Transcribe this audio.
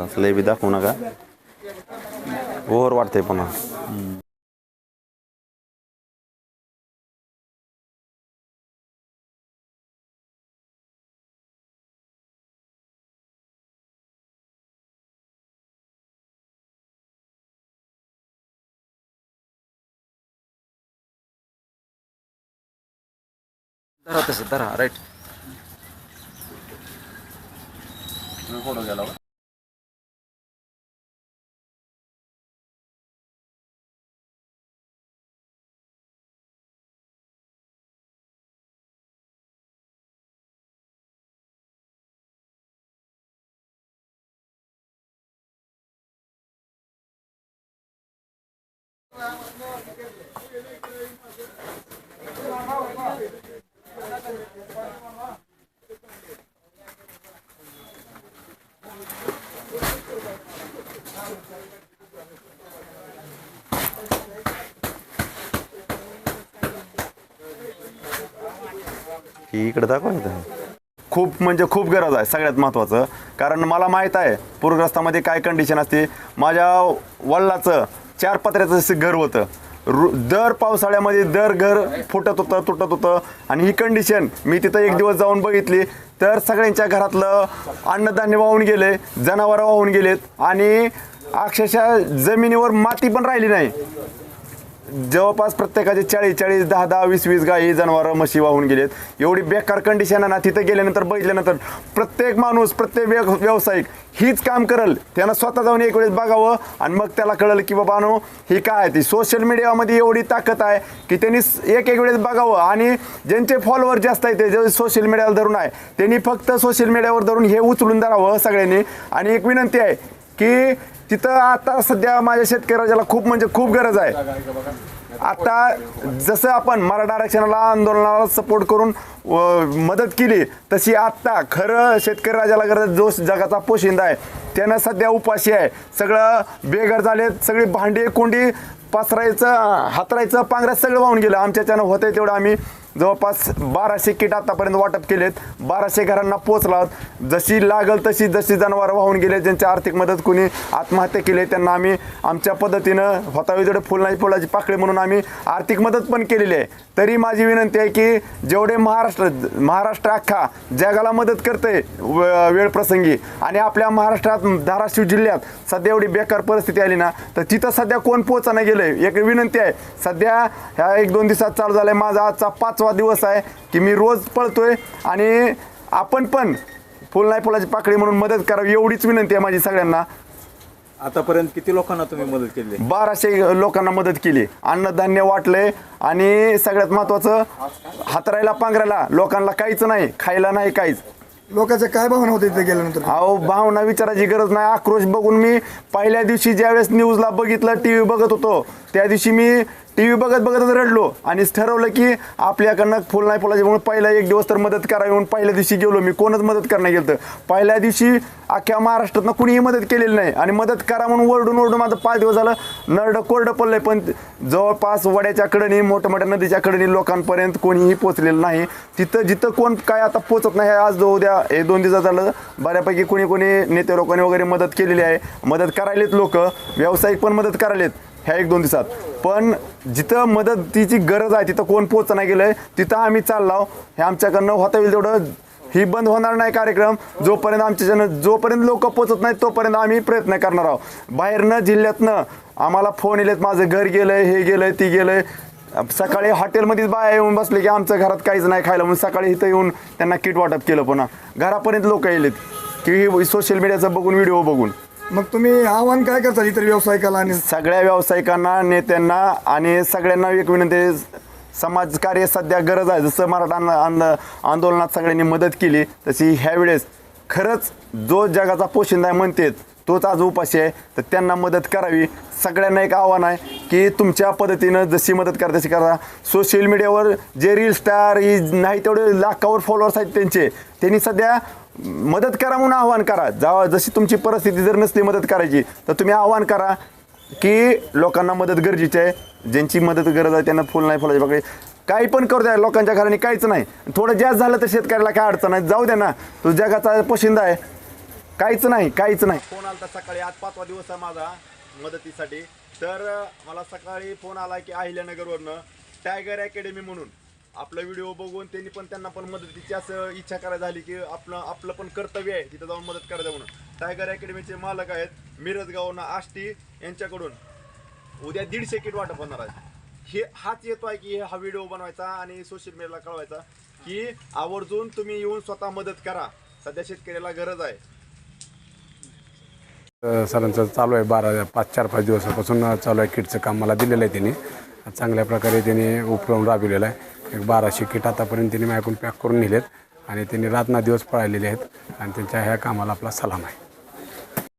बस लय बी दाखवू नका. ओव्हर वाटतंय पुन्हा. धरा तसं धरा राईट ही इकडे दाखवायचं खूप म्हणजे खूप गरज आहे सगळ्यात महत्त्वाचं कारण मला माहीत आहे पूरग्रस्तामध्ये काय कंडिशन असते? माझ्या वडिलाचं चार पत्र्याचं जसं घर होतं. रु दर पावसाळ्यामध्ये दर घर फुटत होतं तुटत होतं. आणि ही कंडिशन मी तिथं एक दिवस जाऊन बघितली. तर सगळ्यांच्या घरातलं अन्नधान्य वाहून गेले जनावरं वाहून गेलेत. आणि अक्षरशः जमिनीवर माती पण राहिली नाही. जवळपास प्रत्येकाचे चाळीस चाळीस दहा दहा वीस वीस गाई जनावरं म्हशी वाहून गेलेत. एवढी बेकार कंडिशन आहे ना तिथं गेल्यानंतर बघितल्यानंतर प्रत्येक माणूस प्रत्येक व्य- व्यावसायिक हीच काम करल. त्यांना स्वतः जाऊन एक वेळेस बघावं आणि मग त्याला कळलं की बाबा नो ही काय आहे ती? सोशल मीडियामध्ये एवढी ताकद आहे की त्यांनी एक एक वेळेस बघावं आणि ज्यांचे फॉलोअर जास्त आहे ते जे सोशल मीडियावर धरून आहे त्यांनी फक्त सोशल मीडियावर धरून हे उचलून धरावं सगळ्यांनी. आणि एक विनंती आहे की तिथं आता सध्या माझ्या शेतकऱ्याला खूप म्हणजे खूप गरज आहे. आता जसं आपण मराठा आरक्षणाला आंदोलनाला सपोर्ट करून व मदत केली तशी आत्ता खरं शेतकरी राजाला गरज जो जगाचा पोशिंदा आहे त्यानं सध्या उपाशी आहे. सगळं बेघर झालेत सगळी भांडी कोंडी पसरायचं हातरायचं पांघरायचं सगळं वाहून गेलं. आमच्याच्यानं होतंय तेवढं आम्ही जवळपास बाराशे किट आतापर्यंत वाटप केलेत. बाराशे घरांना पोचला जशी लागल तशी जशी जनावरं वाहून गेले ज्यांची आर्थिक मदत कोणी आत्महत्या केली त्यांना आम्ही आमच्या पद्धतीनं होतावी जेवढे फुलनाची फुलाची पाकळी म्हणून आम्ही आर्थिक मदत पण केलेली आहे. तरी माझी विनंती आहे की जेवढे महाराष्ट्र महाराष्ट्र अख्खा जगाला मदत करते वेळ प्रसंगी आणि आपल्या महाराष्ट्रात धाराशिव जिल्ह्यात सध्या एवढी बेकार परिस्थिती आली ना तर तिथं सध्या कोण गेलंय एक विनंती आहे. सध्या ह्या एक दोन दिवसात चालू झालंय. माझा आजचा पाचवा दिवस आहे की मी रोज पळतोय आणि आपण पण फुल नाही फुलाची पाकळी म्हणून मदत करावी एवढीच विनंती आहे माझी सगळ्यांना. आतापर्यंत किती लोकांना तुम्ही मदत केली? आहे? बाराशे लोकांना मदत केली. अन्नधान्य वाटले आणि सगळ्यात महत्वाचं हातरायला पांघरायला लोकांना काहीच नाही खायला नाही काहीच. लोकांच्या काय भावना होते तिथे गेल्यानंतर? अहो भावना विचारायची गरज नाही. आक्रोश बघून मी पहिल्या दिवशी ज्यावेळेस न्यूजला बघितलं टी व्ही बघत होतो त्या दिवशी मी टी व्ही बघत बघतच रडलो. आणि ठरवलं की आपल्याकडनं फुल नाही फुलाचे म्हणून पहिला एक दिवस तर मदत करावी म्हणून पहिल्या दिवशी गेलो मी. कोणच मदत करण्यात गेलं पहिल्या दिवशी अख्ख्या महाराष्ट्रातनं कुणीही मदत केलेली नाही. आणि मदत करा म्हणून ओरडून ओरडून माझं पाच दिवस झालं नरडं कोरडं पडलंय. पण जवळपास वड्याच्या मोठ्या मोठ्या नदीच्याकडनी लोकांपर्यंत कोणीही पोचलेलं नाही. तिथं जिथं कोण काय आता पोचत नाही आज जो उद्या हे दोन दिवसात झालं. बऱ्यापैकी कोणी कोणी नेते लोकांनी वगैरे मदत केलेली आहे. मदत करायलेत लोक. व्यावसायिक पण मदत करायलेत ह्या एक दोन दिवसात. पण जिथं मदतीची गरज आहे तिथं कोण पोहोच नाही गेलंय तिथं आम्ही चाललो हे आमच्याकडनं होता येईल तेवढं. ही बंद होणार नाही कार्यक्रम. जोपर्यंत आमच्याच्यानं जोपर्यंत लोक पोचत नाहीत तोपर्यंत आम्ही प्रयत्न करणार आहोत. बाहेरनं जिल्ह्यातनं आम्हाला फोन येलेत माझं घर गेलंय हे गेलंय ती गेलंय. सकाळी हॉटेलमध्येच बाया येऊन बसले की आमच्या घरात काहीच नाही खायला. म्हणून सकाळी इथं येऊन त्यांना किट वाटप केलं पुन्हा. घरापर्यंत लोक येलेत. की सोशल मीडियाचं बघून व्हिडिओ बघून. मग तुम्ही आव्हान काय करता इतर व्यावसायिकाला आणि सगळ्या व्यावसायिकांना नेत्यांना आणि सगळ्यांना एक विनंती आहे, समाजकार्य सध्या गरज आहे. जसं मराठा आंद- आंद- आंदोलनात सगळ्यांनी मदत केली तशी ह्यावेळेस खरंच जो जगाचा पोशिंदा आहे म्हणतेत तोच आज उपाशी आहे. तर त्यांना मदत करावी. सगळ्यांना एक आव्हान आहे की तुमच्या पद्धतीनं जशी मदत करा तशी करा. सोशल मीडियावर जे रील स्टार ही नाही तेवढे लाखावर फॉलोअर्स आहेत त्यांचे. त्यांनी सध्या मदत करा म्हणून आव्हान करा. जावा जशी तुमची परिस्थिती जर नसली मदत करायची तर तुम्ही आव्हान करा की लोकांना मदत गरजेची आहे. ज्यांची मदत गरज आहे त्यांना फुल नाही फुलाची बाकी काही पण करू द्या. लोकांच्या घराने काहीच नाही. थोडं जास्त झालं तर शेतकऱ्याला काय अडचण आहे? जाऊ द्या ना. तो जगाचा पोशिंदा आहे. काहीच नाही काहीच नाही. फोन आला सकाळी. आज पाचवा दिवस आहे माझा मदतीसाठी. तर मला सकाळी फोन आला की अहिल्यानगरवरनं टायगर अकॅडमी म्हणून. आपला व्हिडिओ बघून त्यांनी पण त्यांना पण मदतीची असं इच्छा करायला झाली की आपलं आपलं पण कर्तव्य आहे तिथं जाऊन मदत करायचं म्हणून. टायगर अकॅडमीचे मालक आहेत मिरज गावना आष्टी यांच्याकडून. उद्या दीडशे किट वाटप होणार आहे हे हाच येतो आहे की हा व्हिडिओ बनवायचा आणि सोशल मीडियाला कळवायचा की आवर्जून तुम्ही येऊन स्वतः मदत करा. सध्या शेतकऱ्याला गरज आहे. सरांचं चालू आहे बारा पाच चार पाच दिवसापासून चालू आहे किटचं काम. मला दिलेलं आहे त्यांनी. चांगल्या प्रकारे त्यांनी उपक्रम राबविलेला आहे. एक बाराशे किट आतापर्यंत त्यांनी माझ्याकडून पॅक करून नेलेत आणि त्यांनी रात्रना दिवस पळालेले आहेत आणि त्यांच्या ह्या कामाला आपला सलाम आहे.